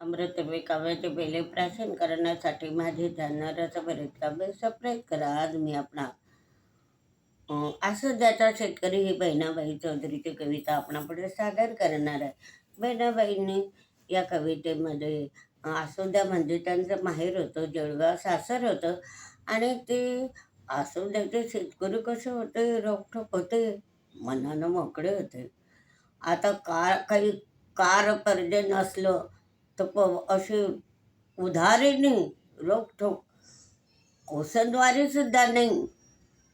अमृतवे काव्याचे बेले प्राशन करण्यासाठी माझे ध्यानाराचा बरेच काव्य सप्रेत करा. आज मी आपला असं ज्याचा शेतकरी ही बहिणाबाई चौधरीची कविता आपणापुढे सादर करणार आहे. बहिणाबाईंनी या कवितेमध्ये अं, आसोद्या म्हणजे त्यांचं माहेर होतं जळगाव सासर होतं आणि ते आसोद्याचे शेतकरी कसे होते रोकठोक होते मनानं मोकळे होते. आता का काही कार पर्जे नसलं तर प असे उधारीने रोखोक कोसनद्वारे सुद्धा नाही.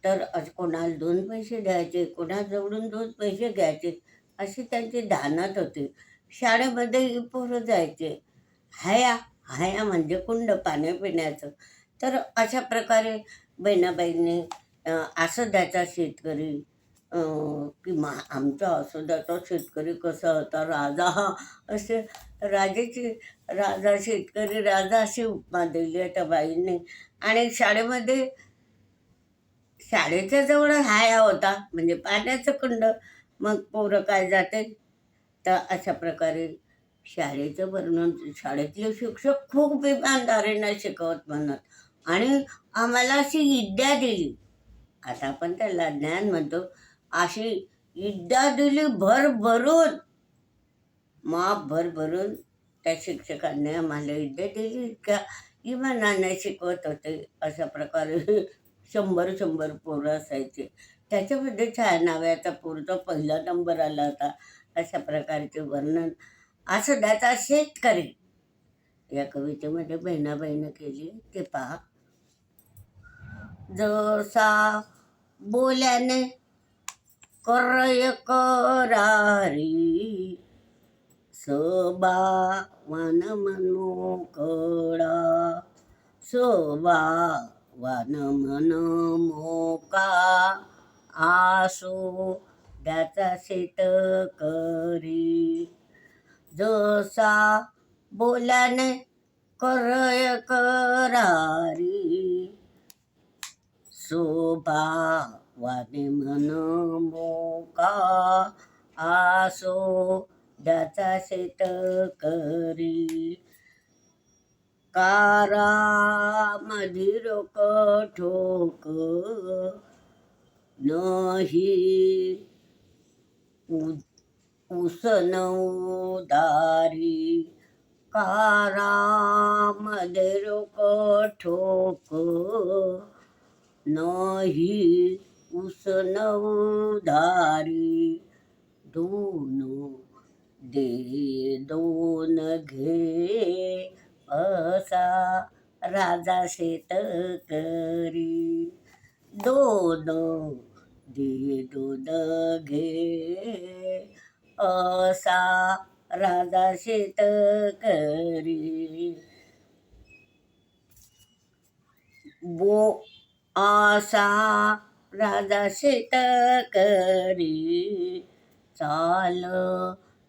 तर कोणाला दोन पैसे द्यायचे कोणाजवळून दोन पैसे घ्यायचे अशी त्यांची धानात होती. शाळेमध्ये पोरं जायचे. हया हया म्हणजे कुंड पाण्या पिण्याचं. तर अशा प्रकारे बहिणाबाईंनी अं, आसोद्याचा शेतकरी किंवा की मा आमचा आसोद्याचा शेतकरी कसा होता राजा हा असे राजाची राजा शेतकरी राजा अशी उपमा दिली आहे त्या बाईंनी. आणि शाळेमध्ये शाळेच्या जवळ हाया होता म्हणजे पाण्याचं कुंड मग पोरं काय जाते? तर अशा प्रकारे शाळेचं वर्णन शाळेतले शिक्षक खूप इमानदारीनं शिकवत म्हणत. आणि आम्हाला अशी विद्या दिली. आता आपण त्याला ज्ञान म्हणतो. अशी विद्या दिली भरभरून. माप भरभरून त्या शिक्षकांनी आम्हाला विद्या दिली. इतक्या इमानाने शिकवत होते. अशा प्रकारे शंभर शंभर पोरं असायचे. त्याच्यामध्ये छाया नाव्याचा पोरचा पहिला नंबर आला होता. अशा प्रकारचे वर्णन. असं त्याचा शेतकरी. या कवितेमध्ये बहिणाबाईनं केली. ते पहा. जसा बोल्याने करय करारी सबा वन मनोकडा सोबा वन मन मोका. आसो त्याचा शेतकरी जसा बोल्याने करय करारी. शोभा वाने मन मोका. आसो ज्याचा शेतकरी कारा. रोक ठोक नाही. उ- उसन उदारी. कारामध्ये रोक ठोक नाही. उसन उदारी. दोन दे दोन घे. असा राजा शेतकरी. दोन दे दोन घे. असा राजा शेतकरी. बो आसा राजा शेतकरी. चाल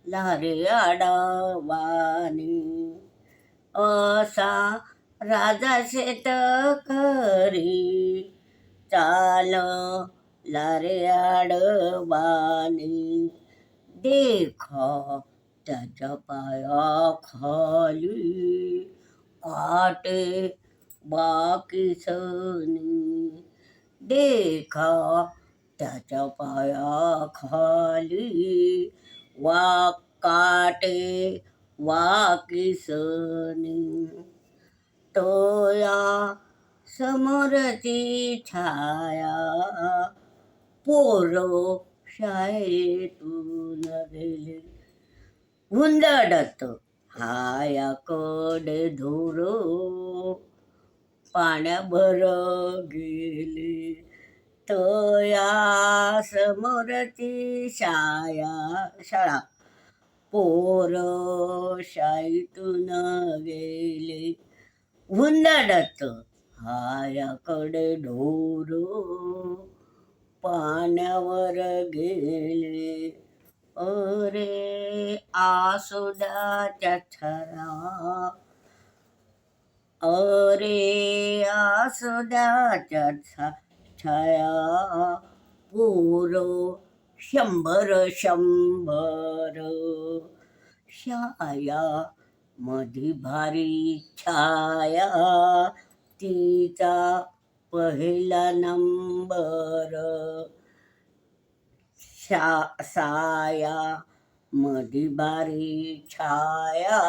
लारे आडवानी असा राजा शेतकरी चाल लारे आडवानी देख त्याच्या पायाखाली काटे बाकी सनी. देखा त्याच्या पाया खाली काटे वाकिसनी सनी समोरची छाया पोरो शाळेतून गेले. हुंदडत हायाकडे धुरो पाण्याभर गेले. तया समोरची शाया शाळा. पोर शाईतून गेले. हुंदडत हायाकडे ढोर पाण्यावर गेले. अरे आसोदाच्या छरा अरे आसोदाच्या छा छाया पोर शंभर शंभर. शाया मधी भारी छाया तिचा पहिला नंबर. शा साया मधी बारी छाया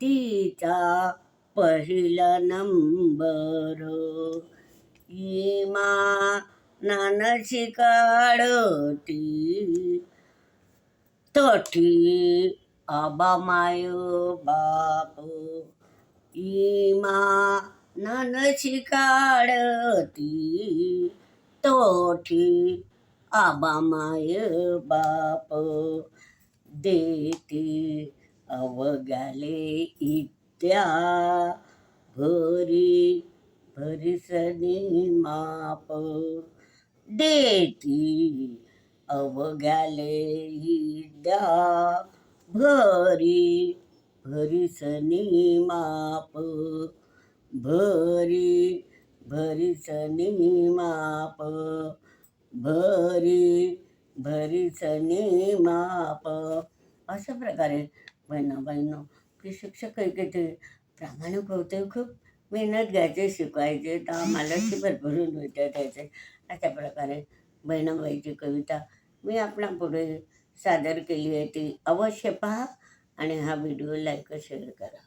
तिचा पहिला नंबर. इमा नानाची काढती तठी आबा माय बाप इमा नानाची काढती तोठी आबा माय बाप देते अवगाले इत्या भरी भरिसनी माप. देती अवघाले द्या भरी भरीसनी माप भरी भरीसनी माप भरी भरीसनी माप. अशा प्रकारे बहिणा बहिणं की शिक्षक काही काही ते प्रामाणिक होते खूप मेहनत घ्यायचे शिकवायचे तर आम्हाला भरभरून होत्या यायचे अशा प्रकारे बहिणाबाईची कविता मी आपणापुढे सादर केली आहे. ती अवश्य पहा आणि हा व्हिडिओ लाईक शेअर करा.